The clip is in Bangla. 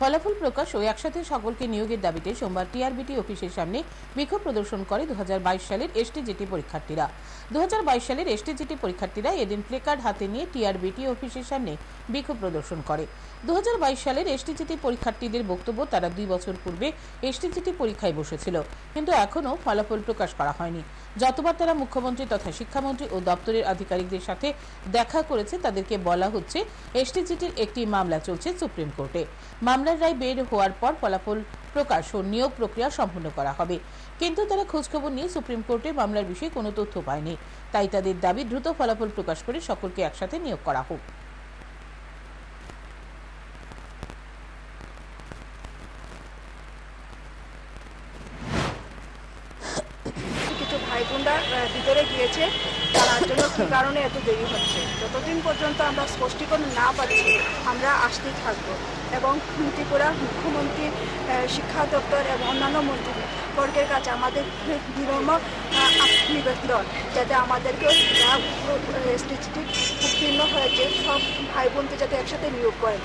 ফলাফল প্রকাশ ও একসাথে সকলকে নিয়োগের দাবিতে সোমবার টিআরবিটি অফিসের সামনে বিক্ষোভ প্রদর্শন করে দু হাজার বাইশ সালের এসটিজিটি পরীক্ষার্থীরা। দু হাজার বাইশ সালের এসটিজিটি পরীক্ষার্থীরা এদিন প্লেকার্ড হাতে নিয়ে টিআরবিটি অফিসের সামনে বিক্ষোভ প্রদর্শন করে। দু হাজার বাইশ সালের এসটিজিটি পরীক্ষার্থীদের বক্তব্য তারা দুই বছর পূর্বে এসটিজিটি পরীক্ষায় বসেছিল, কিন্তু এখনও ফলাফল প্রকাশ করা হয়নি। যতবার তারা মুখ্যমন্ত্রী তথা শিক্ষামন্ত্রী ও দপ্তরের আধিকারিকদের সাথে দেখা করেছে, তাদেরকে বলা হচ্ছে, এসটিজিটির একটি মামলা চলছে সুপ্রিম কোর্টে। মামলার রায় বের হওয়ার পর ফলাফল প্রকাশ ও নিয়োগ প্রক্রিয়া সম্পন্ন করা হবে। কিন্তু তারা খোঁজখবর নিয়ে সুপ্রিম কোর্টে মামলার বিষয়ে কোনো তথ্য পায়নি। তাই তাদের দাবি, দ্রুত ফলাফল প্রকাশ করে সকলকে একসাথে নিয়োগ করা হোক। আহ, ভিতরে গিয়েছে তার জন্য কি কারণে এত দেরি হচ্ছে? যতদিন পর্যন্ত আমরা স্পষ্টীকরণ না পাচ্ছি আমরা আসতেই থাকব। এবং ত্রিপুরা মুখ্যমন্ত্রী শিক্ষা দপ্তর এবং অন্যান্য মন্ত্রী বর্গের কাছে আমাদের বিনম্র নিবেদন যাতে আমাদেরকে যা উত্তীর্ণ হয়েছে সব ভাই বোনকে যাতে একসাথে নিয়োগ করেন।